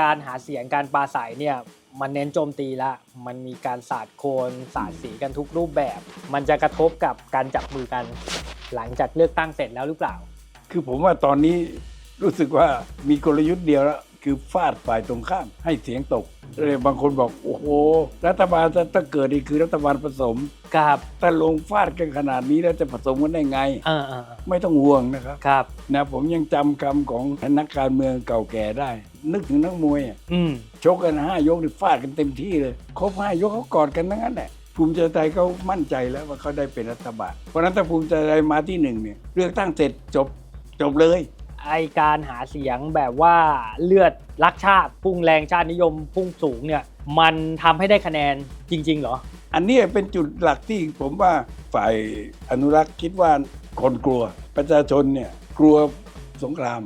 การหาเสียงการปราศัยเนี่ยมันเน้นโจมตีละ มันมีการสาดโคลนสาดสีกันทุกรูปแบบ มันจะกระทบกับการจับมือกัน หลังจากเลือกตั้งเสร็จแล้วหรือเปล่า คือผมว่าตอนนี้รู้สึกว่ามีกลยุทธ์เดียวแล้ว คือฟาดฝ่ายตรงข้ามให้เสียงตกเลยบางคนบอกโอ้โห รัฐบาลถ้าถ้าเกิดนี่คือรัฐบาลผสมครับถ้าลงฟาดกันขนาดนี้แล้วจะผสมกันได้ไงอ่าอ่าไม่ต้องห่วงนะครับครับนะผมยังจำคำของนักการเมืองเก่าแก่ได้ นึกถึงนักมวยอะอืมชกกันห้ายกนี่ฟาดกันเต็มที่เลยครบห้ายกเขากอดกันทั้งนั้นแหละภูมิใจไทยเขามั่นใจแล้วว่าเขาได้เป็นรัฐบาลเพราะฉะนั้นถ้าภูมิใจไทยมาที่หนึ่งเนี่ยเลือกตั้งเสร็จจบจบเลย ไอการหาเสียงแบบว่าเลือดรักชาติพุ่งแรงชาตินิยมพุ่งสูงเนี่ยมันทำให้ได้คะแนนจริง ๆ เหรอ อันนี้เป็นจุดหลักที่ผมว่าฝ่ายอนุรักษ์คิดว่าคนกลัว ประชาชนเนี่ยกลัวสงคราม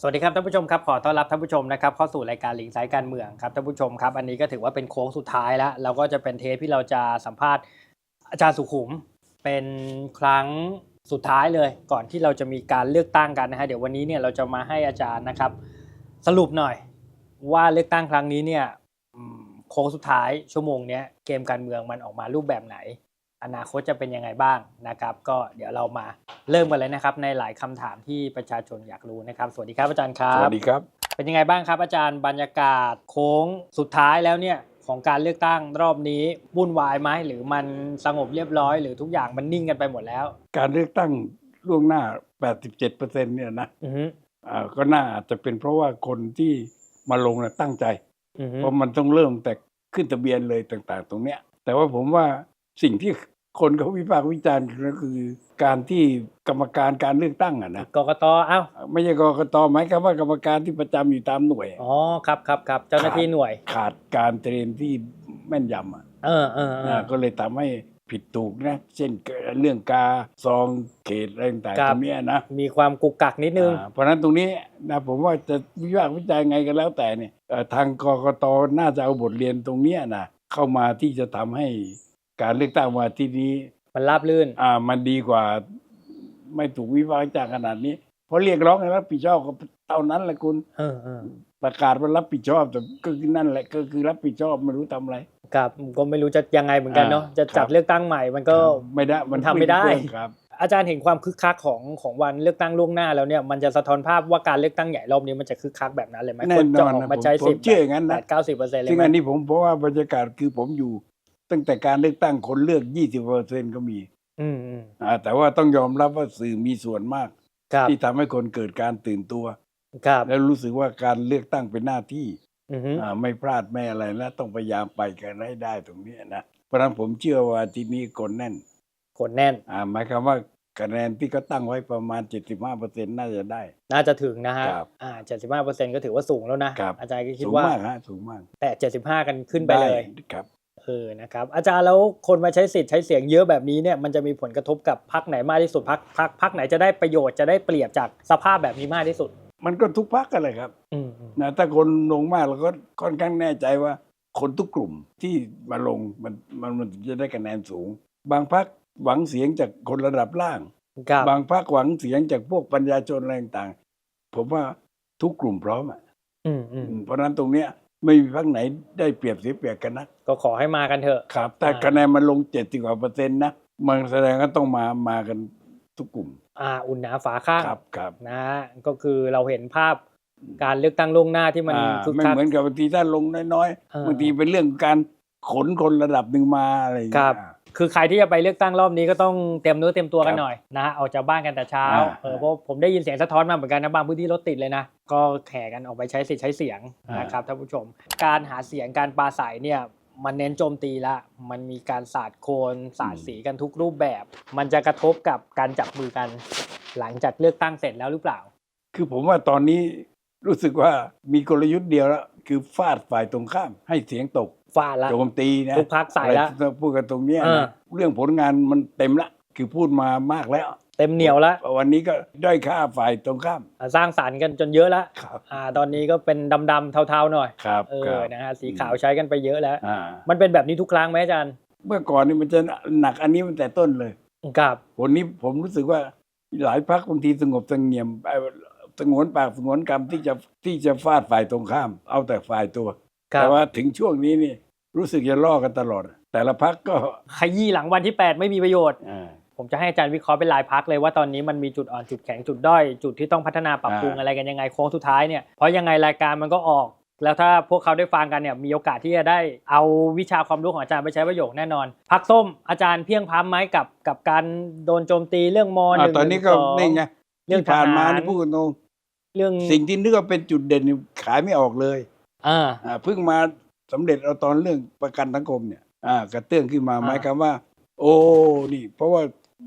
สวัสดีครับท่านผู้ชมครับขอต้อนรับท่านผู้ชมนะครับเข้าสู่รายการหลิงสายการเมืองครับท่านผู้ชมครับ อันนี้ก็ถือว่าเป็นโค้งสุดท้ายแล้วแล้วก็จะเป็นเทปที่เราจะสัมภาษณ์อาจารย์สุขุม เป็นครั้ง สุดท้ายเลยก่อนที่เราจะมีการเลือกตั้งกันนะฮะเดี๋ยววันนี้เนี่ยเราจะมาให้อาจารย์นะครับ สรุปหน่อยว่าเลือกตั้งครั้งนี้เนี่ยอืมโค้งสุดท้ายชั่วโมงเนี้ยเกมการเมืองมันออกมารูปแบบไหน อนาคตจะเป็นยังไงบ้างนะครับ ก็เดี๋ยวเรามาเริ่มกันเลยนะครับ ในหลายคำถามที่ประชาชนอยากรู้นะครับ สวัสดีครับอาจารย์ครัสบวัสดีครับ เป็นยังไงบ้างครับ อาจารย์บรรยากาศโค้งสุดท้ายแล้วเนี่ย ของการเลือกตั้งรอบนี้วุ่นวายไหมหรือมันสงบเรียบร้อยหรือทุกอย่างมันนิ่งกันไปหมดแล้ว การเลือกตั้งล่วงหน้า 87เปอร์เซ็นต์เนี่ยนะอือฮึอ่าก็น่าอาจจะเป็นเพราะว่าคนที่มาลงนะตั้งใจอือฮึเพราะมันต้องเริ่มแต่ขึ้นทะเบียนเลยต่าง ๆ ตรงเนี้ย แต่ว่าผมว่าสิ่งที่ คนเขาวิพากษ์วิจารณ์ก็คือ การที่กรรมการการเลือกตั้งอะนะกกตเอ้าไม่ใช่กกตหมายความว่ากรรมการที่ประจำอยู่ตามหน่วย อ๋อครับครับครับเจ้าหน้าที่หน่วย ขาดการเทรนที่แม่นยำอะเออเออเอออ่าก็เลยทำให้ผิดถูกนะ เช่นเรื่องกาซองเขตอะไรต่างครัๆบ ตรงเนี้ยนะมีความกุกกักนิดนึง อ่าเพราะฉะนั้นตรงนี้นะผมว่าจะวิพากษ์วิจารณ์ไงกันแล้วแต่เนี่ยเอ่อทางกกตน่าจะเอาบทเรียนตรงเนี้ยนะเข้ามาที่จะทำให้ การเลือกตั้งมาที่นี้ มันราบลื่น อ่า มันดีกว่า ไม่ถูกวิพากษ์วิจารณ์ขนาดนี้ เพราะเรียกร้องให้รับผิดชอบก็เท่านั้นแหละคุณเออเออประกาศว่ารับผิดชอบแต่ก็คือนั่นแหละก็คือรับผิดชอบไม่รู้ทำอะไร ครับก็ไม่รู้จะยังไงเหมือนกันเนาะอ่าจะจัดครับเลือกตั้งใหม่มันก็ ไม่ได้มันทำไม่ได้ครับ อาจารย์เห็นความคึกคักของของวันเลือกตั้งล่วงหน้าแล้วเนี่ยมันจะสะท้อนภาพว่าการเลือกตั้งใหญ่รอบนี้มันจะคึกคักแบบนั้นเลยไหมแน่คนนจะอนออกนะมาผมใช้ผสิมทธิ์เชื่ออย่างนั้นแปนะดเก้าสิบเปอร์เซ็นต์เลยซึ่งไหมอันนี้ผมเพราะว่าบรรยากาศคือผมอยู่ ตั้งแต่การเลือกตั้งคนเลือก 20เปอร์เซ็นก็มีอืมอืมอ่าแต่ว่าต้องยอมรับว่าสื่อมีส่วนมาก ครับที่ทำให้คนเกิดการตื่นตัว ครับแล้วรู้สึกว่าการเลือกตั้งเป็นหน้าที่อือฮึอ่าไม่พลาดไม่อะไรและต้องพยายามไปกันให้ได้ตรงเนี้ยนะเพราะฉะนั้นผมเชื่อว่าที่นี้คนแน่น คนแน่นอ่าหมายความว่าคะแนนที่เขาตั้งไว้ประมาณ 75เปอร์เซ็นน่าจะได้ น่าจะถึงนะฮะครับอ่าเจ็ดสิบห้าเปอร์เซ็นต์ก็ถือว่าสูงแล้วนะครับ อาจารย์ก็คิดสูงว่ามากฮะสูงมากแต่เจ็ดสิบห้ากันขึ้นไปเลย ด้ครับ เออนะครับอาจารย์แล้วคนมาใช้สิทธิ์ใช้เสียงเยอะแบบนี้เนี่ยมันจะมีผลกระทบกับพรรคไหนมากที่สุดพรรคพรรคพรรคไหนจะได้ประโยชน์จะได้เปรียบจากสภาพแบบนี้มากที่สุด มันก็ทุกพักกันเลยครับอืมอืมนะถ้าคนลงมากเราก็ค่อนข้างแน่ใจว่า คนทุกกลุ่มที่มาลงมันมันมันจะได้คะแนนสูง บางพักหวังเสียงจากคนระดับล่าง ครับบางพักหวังเสียงจากพวกปัญญาชนอะไรต่างๆผมว่าทุกกลุ่มพร้อมอะอืมอืม เพราะฉะนั้นตรงเนี้ย ไม่มีพักไหนได้เปรียบเสียเปรียบกันนะก็ขอให้มากันเถอะครับ แต่อ่าคะแนนมันลงเจ็ดสิบกว่าเปอร์เซ็นต์นะมันแสดงว่าต้องมามากันทุกกลุ่ม อ่า อุ่นหนาฝาข้างครับครับนะฮะก็คือเราเห็นภาพการเลือกตั้งล่วงหน้าที่มันอ่าคึกไม่คักเหมือนกับบางทีถ้าลงน้อยอ่าๆบางทีเป็นเรื่องการขนคนระดับหนึ่งมาอะไรอย่างครัเงี้บย คือใครที่จะไปเลือกตั้งรอบนี้ก็ต้องเตรียมเนื้อเตรียมตัวกันครับหน่อยนะฮะออกจากบ้านกันแต่เช้าอ่า เออเพราะผมได้ยินเสียงสะท้อนมาเหมือนกันนะบางพื้นที่รถติดเลยนะ ก็แข่กันออกไปใช้สิทธิ์ใช้เสียงนะครับท่านผู้ชม การหาเสียงการปราศัยเนี่ยมันเน้นโจมตีละ มันมีการสาดโคลนสาดสีกันทุกรูปแบบ มันจะกระทบกับการจับมือกัน หลังจากเลือกตั้งเสร็จแล้วหรือเปล่า คือผมว่าตอนนี้ รู้สึกว่ามีกลยุทธ์เดียวแล้วคือฟาดฝ่ายตรงข้าม ให้เสียงตกฟาดละโจมตีนะทุกพรรคใส่ละอะไรที่เราพูดกันตรงเนี้ยเออนะเรื่องผลงานมันเต็มละ คือพูดมามากแล้ว เต็มเหนียวละวันนี้ก็ด้อยค่าฝ่ายตรงข้ามอ่าสร้างสรรค์กันจนเยอะแล้วครับอ่าตอนนี้ก็เป็นดำๆเทาๆหน่อยครับเอครัอบนะฮะสีขาวใช้กันไปเยอะแล้วอ่ามันเป็นแบบนี้ทุกครั้งไหมอาจารย์ เมื่อก่อนนี่มันจะหนักอันนี้มันแต่ต้นเลยครับวันนี้ผมรู้สึกว่าหลายพักบางทีสงบเสงเงียมเอ่อ สงวนปากสงวนคำที่จะที่จะฟาดฝ่ายตรงข้าม เอาแต่ฝ่ายตัวครัแต่บว่าถึงช่วงนี้นี่รู้สึกจะล่อกันตลอด แต่ละพักก็ขยี้หลังวันที่ 8 ไม่มีประโยชน์อ่าผมจะให้อาจารย์วิเคราะห์เป็นรายพักเลยว่าตอนนี้มันมีจุดอ่อนจุดแข็งจุดด้อยจุดที่ต้องพัฒนาปรับปรุงอ่าอะไรกันยังไงโค้งสุดท้ายเนี่ยเพราะยังไงรายการมันก็ออก แล้วถ้าพวกเขาได้ฟังกันเนี่ยมีโอกาสที่จะได้เอาวิชาความรู้ของอาจารย์ไปใช้ประโยชน์แน่นอน พักส้มอาจารย์เพียงพร้ำไหมกับกับการโดนโจมตีเรื่องมหอ่านึ่งตอนนี้ก็หงสองนี่ไงเรื่องที่ผ่านมาทหารนี่พูดตรง เรื่องสิ่งที่นึกว่าเป็นจุดเด่นนี่ขายไม่ออกเลยอ่าอ่าเพิ่งมาสำเร็จเอาตอนเรื่องประกันสังคมเนี่ยอ่ากระเตื้องขึ้นมาอ่าหมายความว่า โอ้นี่ เพราะว่า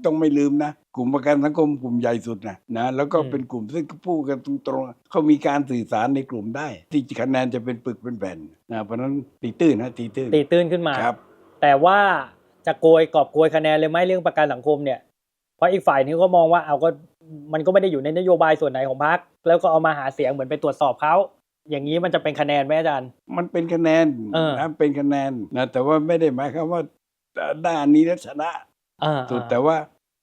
ต้องไม่ลืมนะกลุ่มประกันสังคมกลุ่มใหญ่สุดนะนะแล้วก็เป็นกลุ่มซึ่งพูดกันตรงๆเขามีการสื่อสารในกลุ่มได้ ที่คะแนนจะเป็นปึกเป็นแผ่นนะเพราะฉะนั้นตีตื้นนะตีตื้นตีตื้นขึ้นมาครับ แต่ว่าจะโกยกอบโกยคะแนนเลยไหมเรื่องประกันสังคมเนี่ยเพราะอีกฝ่ายนึงก็มองว่าเอาก็ มันก็ไม่ได้อยู่ในนโยบายส่วนไหนของพรรคแล้วก็เอามาหาเสียงเหมือนไปตรวจสอบเขาอย่างนี้มันจะเป็นคะแนนไหมอาจารย์ มันเป็นคะแนนเออนะเป็นคะแนนนะแต่ว่าไม่ได้หมายความว่าด้านนี้แล้วชนะอ่าสุดแต่ว่า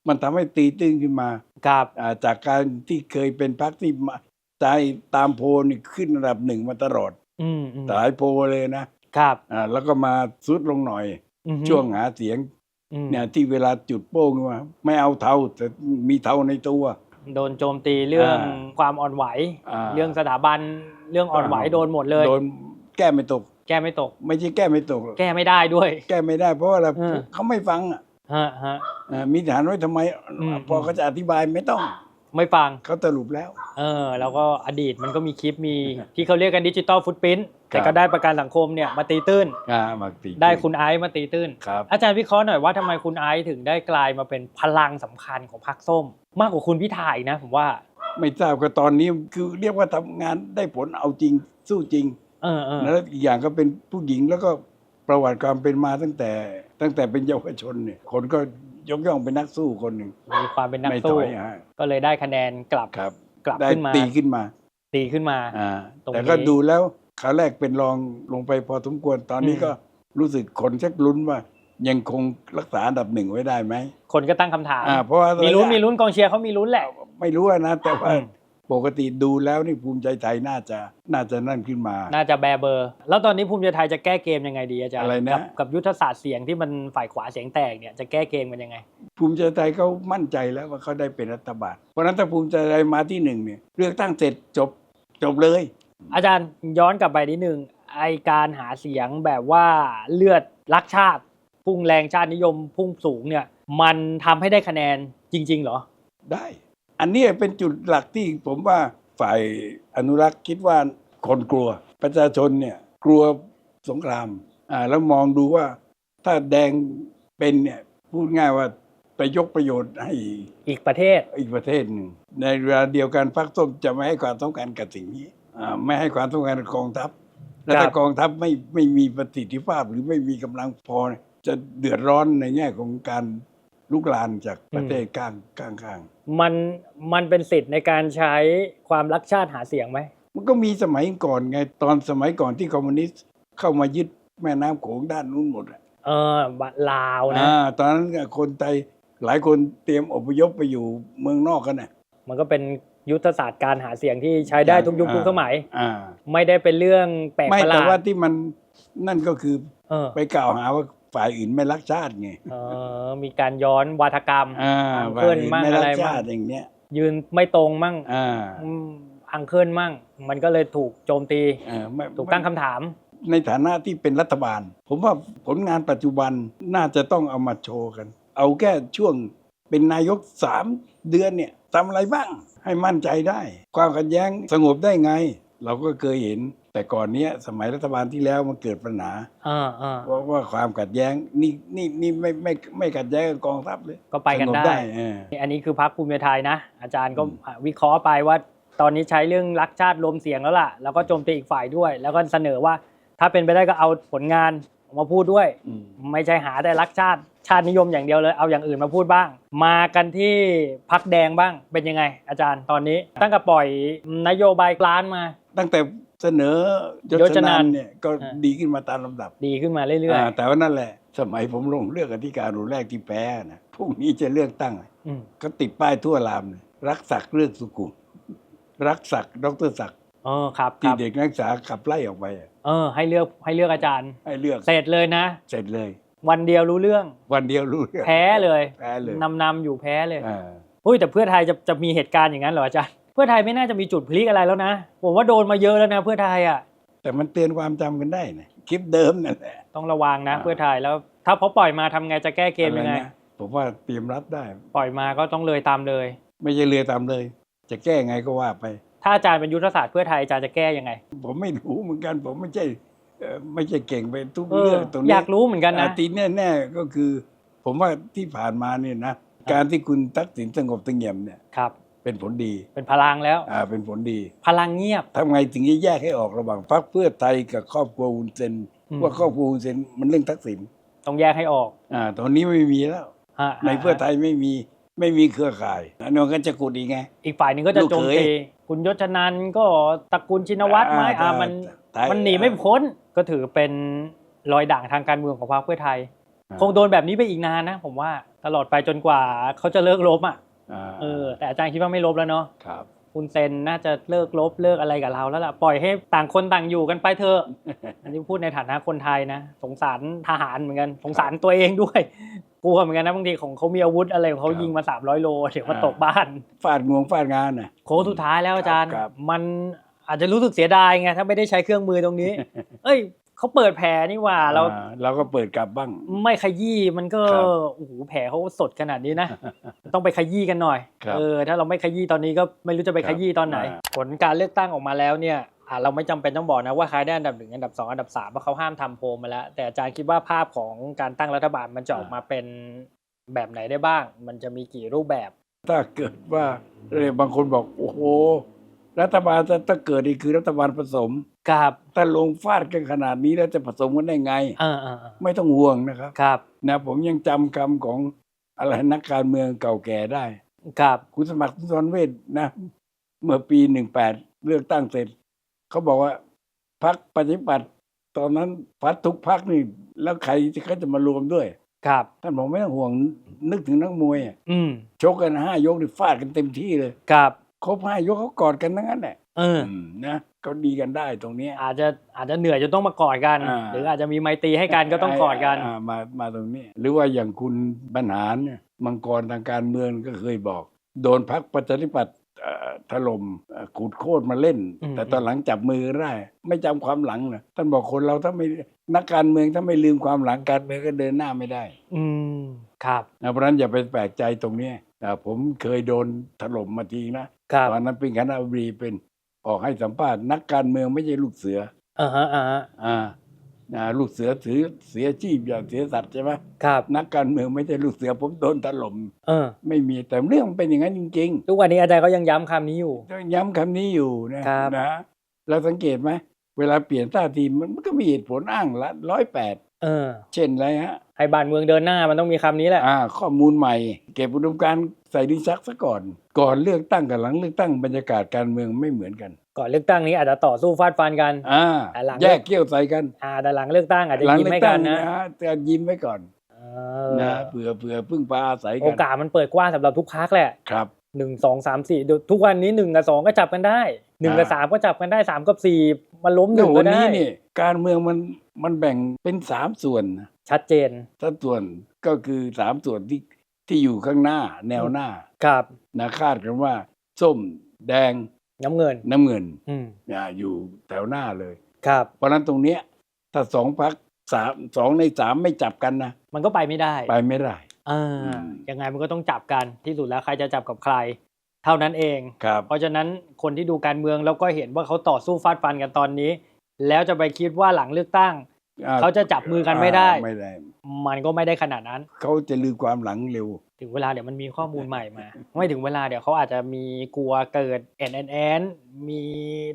มันทำให้ตีตื้นขึ้นมาครับอ่าจากการที่เคยเป็นพรรคที่มาใจตามโพลนี่ขึ้นอันดับหนึ่งมาตลอดอืมอืมหลายโพลเลยนะครับอ่าแล้วก็มาซุดลงหน่อยอือฮึช่วงหาเสียงอืม เนี่ยที่เวลาจุดโป้งขึ้นมาไม่เอาเท่าแต่มีเท่าในตัว โดนโจมตีเรื่องอ่าความอ่อนไหวอ่าเรื่องสถาบันเรื่องอ่อนไหวโดนหมดเลยโดนแก้ไม่ตก แก้ไม่ตก ไม่ใช่แก้ไม่ตกหรอกแก้ไม่ได้ด้วย แก้ไม่ได้ เพราะว่าอะไรอืมเขาไม่ฟังอะฮะฮะอ่ามีฐานไว้ทำไมอืมพอเขาจะอธิบายไม่ต้องไม่ฟังเขาสรุปแล้ว เออ แล้วก็อดีตมันก็มีคลิปมีที่เขาเรียกกันดิจิตอลฟุตพิ้นครับ แต่ก็ได้ประกันสังคมเนี่ยมาตีตื้นอ่ามาตีได้คุณไอซ์มาตีตื้นครับอาจารย์วิเคราะห์หน่อยว่าทำไมคุณไอซ์ถึงได้กลายมาเป็นพลังสำคัญของพรรคส้ม มากกว่าคุณพิธาอีกนะผมว่า ไม่ทราบก็ตอนนี้คือเรียกว่าทำงานได้ผลเอาจริงสู้จริงเออเออแล้วอีกอย่างก็เป็นผู้หญิงแล้วก็ประวัติความเป็นมาตั้งแต่ ตั้งแต่เป็นเยาวชนเนี่ยคนก็ยกย่องเป็นนักสู้คนหนึ่งมีความเป็นนักไม่ถสู้อยฮะก็เลยได้คะแนนกลับครับกลับได้ขึ้นมาตีขึ้นมาตีขึ้นมาอ่าตรงนี้แต่ก็ดูแล้ว คราวแรกเป็นรองลงไปพอสมควรตอนนี้อืมก็รู้สึกคนชักลุ้นว่า ยังคงรักษาอันดับหนึ่งไว้ได้ไหมคนก็ตั้งคำถามอ่าเพราะว่ามีมีลุ้นมีลุ้นกองเชียร์เขามีลุ้นแหละ ไม่รู้อะนะแต่ว่าอืมปกติดูแล้วนี่ภูมิใจไทยน่าจะน่าจะนั่นขึ้นมา น่าจะแบร์เบอร์ แล้วตอนนี้ภูมิใจไทยจะแก้เกมยังไงดีอาจารย์อะไรนะ กับกับยุทธศาสตร์เสียงที่มันฝ่ายขวาเสียงแตกเนี่ยจะแก้เกมกันยังไง ภูมิใจไทยเขามั่นใจแล้วว่าเขาได้เป็นรัฐบาลเพราะฉะนั้นถ้าภูมิใจไทยมาที่หนึ่งเนี่ยเลือกตั้งเสร็จจบจบเลย อาจารย์ย้อนกลับไปนิดนึงไอการหาเสียงแบบว่าเลือดรักชาติ พุ่งแรงชาตินิยมพุ่งสูงเนี่ย มันทำให้ได้คะแนนจริง ๆ เหรอ ได้ อันเนี้ยเป็นจุดหลักที่ผมว่าฝ่ายอนุรักษ์คิดว่าคนกลัว ประชาชนเนี่ยกลัวสงครามอ่าแล้วมองดูว่าถ้าแดงเป็นเนี่ยพูดง่ายว่าไปยกประโยชน์ให้อีกประเทศอีกประเทศหนึ่งในเวลาเดียวกันพรรคส้มจะไม่ให้ความต้องการกับสิ่งนี้อ่า ไม่ให้ความต้องการกับกองทัพ และครัถ้าบกองทัพไม่ไม่มีประสิทธิภาพหรือไม่มีกำลังพอเนี่ยจะเดือดร้อนในแง่ของการลุกลานจากประเทศข้างข้างข้างมันมันเป็นสิทธิ์ในการใช้ความรักชาติหาเสียงไหม มันก็มีสมัยก่อนไงตอนสมัยก่อนที่คอมมิวนิสต์เข้ามายึดแม่น้ำโขงด้านนู้นหมดอะเออลาวนะอ่าตอนนั้นคนไทยหลายคนเตรียมอพยพไปอยู่เมืองนอกกันน่ะมันก็เป็น ยุทธศาสตร์การหาเสียงที่ใช้ได้ทุกยุคอ่าทุกสมัยอ่าไม่ได้เป็นเรื่องแปลกไม่ประหแต่ลาว่าดที่มันนั่นก็คือเออไปกล่าวหาว่าฝ่ายอื่นไม่รักชาติไงเออมีการย้อนวาทกรรมอ่าอังฝ่าเคิยลอื่นมั่งไม่อะรัไรกมั่ชางติอย่างเนี้ยยืนไม่ตรงมั่งอ่าอืมอังเคิลมั่ง มันก็เลยถูกโจมตีเออไม่ถูกตั้งคำถาม ในฐานะที่เป็นรัฐบาล ผมว่าผลงานปัจจุบันน่าจะต้องเอามาโชว์กัน เอาแค่ช่วง เป็นนายกสามเดือนเนี่ยทำอะไรบ้างให้มั่นใจได้ ความขัดแย้งสงบได้ไง เราก็เคยเห็น แต่ก่อนเนี้ยสมัยรัฐบาลที่แล้วมันเกิดปัญหาอ่าอ่าเพราะว่าความขัดแย้งนี่นี่นี่ไม่ไม่ไม่ขัดแย้งกับกองทัพเลยก็ไปกันสงบได้เอออันนี้คือพักภูมิใจไทยนะ อาจารย์ก็อืมวิเคราะห์ไปว่า ตอนนี้ใช้เรื่องรักชาติรวมเสียงแล้วล่ะ แล้วก็โจมตีอีกฝ่ายด้วย แล้วก็เสนอว่าถ้าเป็นไปได้ก็เอาผลงานออก มาพูดด้วยอืมไม่ใช่หาแต่รักชาติชาตินิยมอย่างเดียวเลย เอาอย่างอื่นมาพูดบ้าง มากันที่พักแดงบ้างเป็นยังไง อาจารย์ตอนนี้ ตั้งแต่ปล่อยนโยบายกลานมา ตั้งแต่เสนอยยศศนันันนท์เนี่ยก็อ่าดีขึ้นมาตามลำดับ ดีขึ้นมาเรื่อยอ่าแต่ว่านั่นแหละ สมัยผมลงเลือกอธิการหนูแรกที่แพ้นะพรุ่งนี้จะเลือกตั้งๆอืมก็ติดป้ายทั่วรามเลยรักศักดิ์เลือกสุขุมรักศักดิ์ดรศักดิ์เออครับคที่รับเด็กนักศึกษาขับไล่ออกไปอะ เออ ให้เลือกให้เลือกอาจารย์ ให้เลือกเสร็จเลยนะ เสร็จเลย วันเดียวรู้เรื่อง วันเดียวรู้เรื่องแพ้เลยแพ้เลยนำนำอยู่แพ้เลยอ่าอุ้ยแต่เพื่อไทยจะจะมีเหตุการณ์อย่างนั้นเหรออาจารย์เพื่อไทยไม่น่าจะมีจุดพลิกอะไรแล้วนะผมว่าโดนมาเยอะแล้วนะ เพื่อไทยอะ แต่มันเตือนความจำกันได้นะคลิปเดิมนั่นแหละต้องระวังนะอ่าเพื่อไทยแล้ว ถ้าเขาปล่อยมาทำไงจะแก้เกมยังไงอะไรนะผมว่าเตรียมรับได้ ปล่อยมาก็ต้องเลยตามเลย ไม่ใช่เรือตามเลย จะแก้ไงก็ว่าไป ถ้าอาจารย์เป็นยุทธศาสตร์เพื่อไทยอาจารย์จะแก้ยังไง ผมไม่รู้เหมือนกัน ผมไม่ใช่เอ่อไม่ใช่เก่งไปทุกเออเรื่องตรงนี้อยากรู้เหมือนกันนะาทีแน่ๆก็คือ ผมว่าที่ผ่านมาเนี่ยนะการที่คุณทักษิณสงบเสงี่ยมเนี่ยครับ เป็นผลดีเป็นพลังแล้ว อ่าเป็นผลดีพลังเงียบ ทำไงถึงจะแยกให้ออกระหว่างพรรคเพื่อไทยกับครอบครัวอุนเซนอืม ว่าครอบครัวอุนเซนมันเรื่องทักษิณต้องแยกให้ออกอ่าตอนนี้ไม่มีแล้ว ฮะในเพื่อไทยไม่มีไม่มีเครือข่ายอันนั้นก็จะกุดอีกไง อีกฝ่ายหนึ่งก็จะลูกโจมเขยตี คุณยศชนันท์ก็ตระกูลชินวัตรไหมอ่ามันไทยมันหนีไม่พ้นก็ถือเป็นรอยด่างทางการเมืองของพรรคเพื่อไทย อ่า คงโดนแบบนี้ไปอีกนานนะ ผมว่าตลอดไปจนกว่าเขาจะเลิกลบอะอ่าเออแต่อาจารย์คิดว่าไม่ลบแล้วเนาะ ครับ คุณเซนน่าจะเลิกลบเลิกอะไรกับเราแล้วล่ะปล่อยให้ต่างคนต่างอยู่กันไปเถอะอันนี้พูดในฐานะคนไทยนะ สงสารทหารเหมือนกัน สงสารตัวเองด้วยกลัวเหมือนกันนะบางทีของเขามีอาวุธอะไรของเขาครับยิงมา 300 โลเดี๋ยวมาอ่าตกบ้านฟาดงวงฟาดงานน่ะโค้งสุดท้ายแล้วอาจารย์ครับมันอาจจะรู้สึกเสียดายไงถ้าไม่ได้ใช้เครื่องมือตรงนี้ เอ้ย เขาเปิดแผลนี่หว่าเราอ่เราก็เปิดกลับบ้าง ไม่ขยี้มันก็ครับโอ้โหแผลเขาสดขนาดนี้นะ ต้องไปขยี้กันหน่อยครับเออถ้าเราไม่ขยี้ตอนนี้ก็ไม่รู้จะไปครัขบยี้ตอนไหนอ่าผลการเลือกตั้งออกมาแล้วเนี่ยอ่าเราไม่จำเป็นต้องบอกนะว่าใครได้อันดับหนึ่งอันดับสองอันดับสามเพราะเขาห้ามทำโพลมาแล้ว แต่อาจารย์คิดว่าภาพของการตั้งรัฐบาลมันจะออกมาเป็นแบบไหนได้บ้าง มันจะมีกี่รูปแบบ ถ้าเกิดว่าเอ่อบางคนบอกโอ้โหรัฐบาลถ้าถ้าเกิดนี่คือรัฐบาลผสม ครับถ้าลงฟาดกันขนาดนี้แล้วจะผสมกันได้ไง เออเออเออไม่ต้องห่วงนะครับครับนะผมยังจำคำของอะไรนักการเมืองเก่าแก่ได้ ครับคุณสมัครสุนทรเวชนะ เมื่อปีหนึ่งแปดเลือกตั้งเสร็จ เขาบอกว่าพักปฏิบัติ ตอนนั้นพักทุกพักนี่แล้วใครที่เขาจะมารวมด้วยครับ ท่านบอกไม่ต้องห่วงนึกถึงนักมวยอะอืมชกกันห้ายกนี่ฟาดกันเต็มที่เลย ครับครบห้ายกเขากอดกันทั้งนั้นแหละ เอออืมนะเขาดีกันได้ตรงเนี้ยอาจจะอาจจะเหนื่อยจนต้องมากอดกันอ่าหรืออาจจะมีไมตรีให้กันก็ต้องกอดกันามามาตรงนี้ หรือว่าอย่างคุณบรรหารเนี่ยมังกรทางการเมืองก็เคยบอก โดนพักประชาธิปัตย์เอ่อถล่มเอ่อขูดโคตรมาเล่น อืม แต่ตอนหลังจับมือได้ ไม่จำความหลังนะท่านบอกคนเราถ้าไม่นักการเมืองถ้าไม่ลืมความหลังการเมืองก็เดินหน้าไม่ได้อืมครับนะเพราะฉะนั้นอย่าไปแปลกใจตรงเนี้ยนะผมเคยโดนถล่มมาทีนะ ครับ ตอนนั้นเป็นคณะบดีเป็น ออกให้สัมภาษณ์นักการเมืองไม่ใช่ลูกเสืออ่าฮะอ่าฮะอ่าอ่าลูกเสือถือเสียชีพอย่างเสียสัตว์ใช่ไหมครับนักการเมืองไม่ใช่ลูกเสือผมโดนถล่มเออไม่มีแต่เรื่องมันเป็นอย่างนั้นจริงทุกวันนี้อาจารย์ก็ยังย้ำคำนี้อยู่ ๆต้องย้ำคำนี้อยู่นะครับ นะเราสังเกตไหมเวลาเปลี่ยนท่าทีมันมันก็มีเหตุผลอ้างละร้อยแปดเออ เช่นอะไรฮะ ให้บ้านเมืองเดินหน้ามันต้องมีคำนี้แหละ อ่าข้อมูลใหม่ เก็บอุดมการณ์ใส่ดินชักซะก่อน ก่อนเลือกตั้งกับหลังเลือกตั้งบรรยากาศการเมืองไม่เหมือนกัน ก่อนเลือกตั้งนี้อาจจะต่อสู้ฟาดฟันกันอ่าแต่หลังแยกเกี้ยวใส่กันอ่าแต่หลังเลือกตั้งอาจจะหลังยิ้มเลือให้กกัตั้นงนะนะจะยิ้มไว้ก่อนเออนะเผื่อเผื่อพึ่งพาอาศัยโอกันกาสมันเปิดกว้างสำหรับทุกพักแหละครับหนึ่งสองสามสี่ดูทุกวันนี้หนึ่งกับสองก็จับกันได้หนึ่งกับอ่าสามก็จับกันได้สามกับสี่มันล้มหเรื่นึ่องงวัก็นนี้ได้นี่การเมืองมันมันแบ่งเป็นสามส่วนนะชัดเจนถ้าส่วนก็คือสามส่วนที่ที่อยู่ข้างหน้าแนวหน้า ครับนะคาดกันว่า ส้มแดงน้ำเงิน น้ำเงินอืมนะอยู่แถวหน้าเลย ครับ เพราะฉะนั้นตรงเนี้ยถ้าสองพักสามสองในสามไม่จับกันนะ มันก็ไปไม่ได้ไปไม่ได้เอออมยังไงมันก็ต้องจับกันที่สุดแล้วใครจะจับกับใคร เท่านั้นเอง ครับ เพราะฉะนั้นคนที่ดูการเมืองแล้วก็เห็นว่าเขาต่อสู้ฟาดฟันกันตอนนี้ แล้วจะไปคิดว่าหลังเลือกตั้งอ่ เขาจะจับมือกันไม่ได้ ไม่ได้ มันก็ไม่ได้ขนาดนั้น เขาจะลืมความหลังเร็ว ถึงเวลาเดี๋ยวมันมีข้อมูลใหม่มา ไม่ถึงเวลาเดี๋ยวเขาอาจจะมีกลัวเกิดแอนแอนแอนมี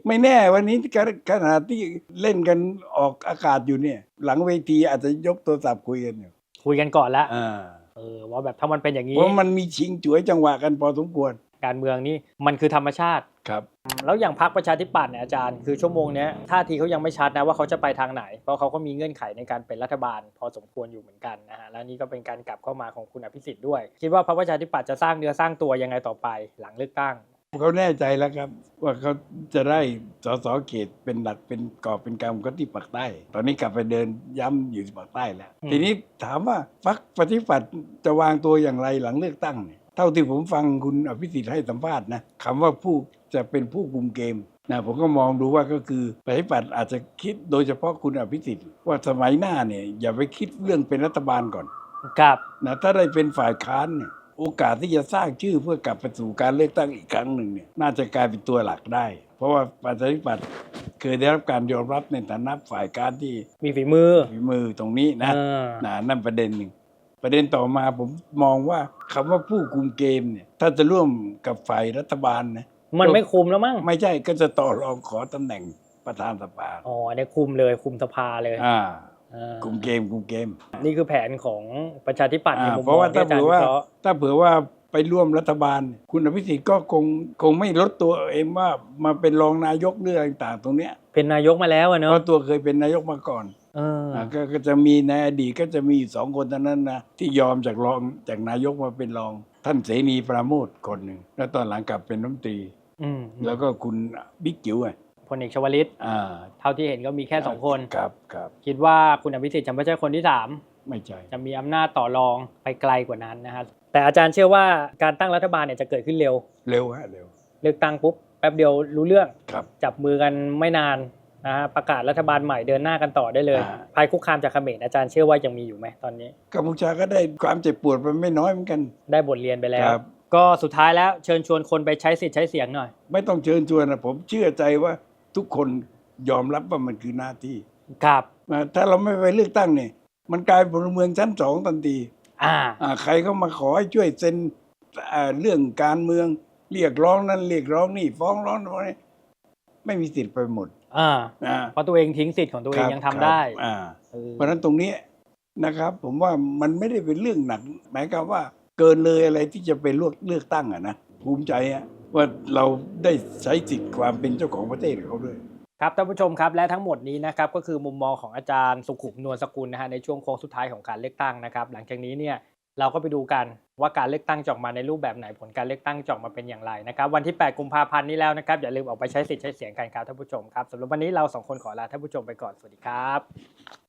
ไม่แน่วันนี้ขณะขณะที่เล่นกันออกอากาศอยู่เนี่ย หลังเวทีอาจจะยกโทรศัพท์คุยกันอยู่ คุยกันก่อนละอ่าเออว่าแบบถ้ามันเป็นอย่างนี้เพราะมันมีชิงจ๋วยจังหวะกันพอสมควร การเมืองนี่มันคือธรรมชาติครับ แล้วอย่างพรรคประชาธิปัตย์เนี่ยอาจารย์คือชั่วโมงเนี้ยท่าทีเขายังไม่ชัดนะว่าเขาจะไปทางไหน เพราะเขาก็มีเงื่อนไขในการเป็นรัฐบาล พอสมควรอยู่เหมือนกันนะฮะแล้วนี่ก็เป็นการกลับเข้ามาของคุณอภิสิทธิ์ด้วย คิดว่าพรรคประชาธิปัตย์จะสร้างเนื้อสร้างตัวยังไงต่อไปหลังเลือกตั้งเขาแน่ใจแล้วครับ ว่าเขาจะได้สสเขตเป็นหลักเป็นกอบเป็นกำก็ที่ปากใต้ ตอนนี้กลับไปเดินย้ำอยู่ที่ปากใต้แล้วอืมทีนี้ถามว่าพรรคปฏิปัติจะวางตัวอย่างไรหลังเลือกตั้งเนี่ย เท่าที่ผมฟังคุณอภิสิทธิ์ให้สัมภาษณ์นะคำว่าผู้จะเป็นผู้คุมเกมนะผมก็มองดูว่าก็คือปฏิปัติอาจจะคิดโดยเฉพาะคุณอภิสิทธิ์ว่าสมัยหน้าเนี่ยอย่าไปคิดเรื่องเป็นรัฐบาลก่อนครับนะถ้าได้เป็นฝ่ายค้านเนี่ยโอกาสที่จะสร้างชื่อเพื่อกลับไปสู่การเลือกตั้งอีกครั้งหนึ่งเนี่ยน่าจะกลายเป็นตัวหลักได้ เพราะว่าประชาธิปัตย์เคยได้รับการยอมรับในฐานะฝ่ายค้านที่มีฝีมือฝีมือตรงนี้นะเออนะนั่นประเด็นหนึ่ง ประเด็นต่อมาผมมองว่าคำว่าผู้คุมเกมเนี่ยถ้าจะร่วมกับฝ่ายรัฐบาลนะมันไม่คุมแล้วมั้งไม่ใช่ก็จะต่อรองขอตำแหน่งประธานสภาอ๋อเนี่ยคุมเลยคุมสภาเลยอ่าเออคุมเกมคุมเกม นี่คือแผนของประชาธิปัตย์ในอ่ามุมเพมอราะงว่าที่ถ้าอาจารเผื่ย์อวิว่าเคราะห์ถ้าเผื่อว่าไปร่วมรัฐบาล คุณอภิสิทธิ์ก็คงคงไม่ลดตัวเองว่ามาเป็นรองนายกเรื่องต่างๆ ตรงเนี้ยเป็นนายกมาแล้วอะเพเนาะราะตัวเคยเป็นนายกมาก่อนเอออ่า ก็ก็จะมีในอดีตก็จะมีอยู่สองคนเท่านั้นนะที่ยอมจากรองจากนายกมาเป็นรอง ท่านเสนีปราโมทคนหนึ่งแล้วตอนหลังกลับเป็นรัฐมนตรีอืมแล้วก็คุณบิ๊กจิ๋วอะพลเอกชวลิตอ่าเท่าที่เห็นก็มีแค่สองคนครับครับคิดว่าคุณอภิสิทธิ์จะไม่ใช่คนที่สามไม่ใช่จะมีอำนาจต่อรองไปไกลกว่านั้นนะครับแต่อาจารย์เชื่อว่าการตั้งรัฐบาลเนี่ยจะเกิดขึ้นเร็ว เร็วฮะเร็ว เลือกตั้งปุ๊บแป๊บเดียวรู้เรื่องครับจับมือกันไม่นาน นะฮะประกาศรัฐบาลใหม่เดินหน้ากันต่อได้เลยอ่า ภัยคุกคามจากเขมรอาจารย์เชื่อว่ายังมีอยู่ไหมตอนนี้ กัมพูชาก็ได้ความเจ็บปวดไปไม่น้อยเหมือนกัน ได้บทเรียนไปแล้ว ครับ ก็สุดท้ายแล้วเชิญชวนคนไปใช้สิทธิ์ใช้เสียงหน่อย ไม่ต้องเชิญชวนนะผมเชื่อใจว่าทุกคนยอมรับว่ามันคือหน้าที่ครับ อ่าถ้าเราไม่ไปเลือกตั้งเนี่ย มันกลายเป็นพลเมืองชั้นสองทันทีอ่า อ่าใครก็มาขอให้ช่วยเซ็นอ่าเรื่องการเมืองเรียกร้องนั้นเรียกร้องนี่ฟ้องร้องอะไรไม่มีสิทธิ์ไปหมด อ่าอ่าเพราะตัวเองทิ้งสิทธิ์ของตัวเองครับยังทำได้ครับอ่าเออเพราะฉะนั้นตรงนี้นะครับ ผมว่ามันไม่ได้เป็นเรื่องหนักหมายความว่าเกินเลยอะไรที่จะไปเลือกเลือกตั้งอะนะภูมิใจอะว่าเราได้ใช้สิทธิ์ความเป็นเจ้าของประเทศเขาด้วยครับท่านผู้ชมครับและทั้งหมดนี้นะครับก็คือมุมมองของอาจารย์สุขุมนวลสกุลนะฮะในช่วงโค้งสุดท้ายของการเลือกตั้งนะครับ หลังจากนี้เนี่ย เราก็ไปดูกันว่าการเลือกตั้งจอกมาในรูปแบบไหนผลการเลือกตั้งจออกมาเป็นอย่างไรนะครับวันที่ 8 กุมภาพันธ์นี้แล้วนะครับอย่าลืมออกไปใช้สิทธิ์ใช้เสียงกันครับท่านผู้ชมครับสำหรับวันนี้เราสองคนขอลาท่านผู้ชมไปก่อนสวัสดีครับ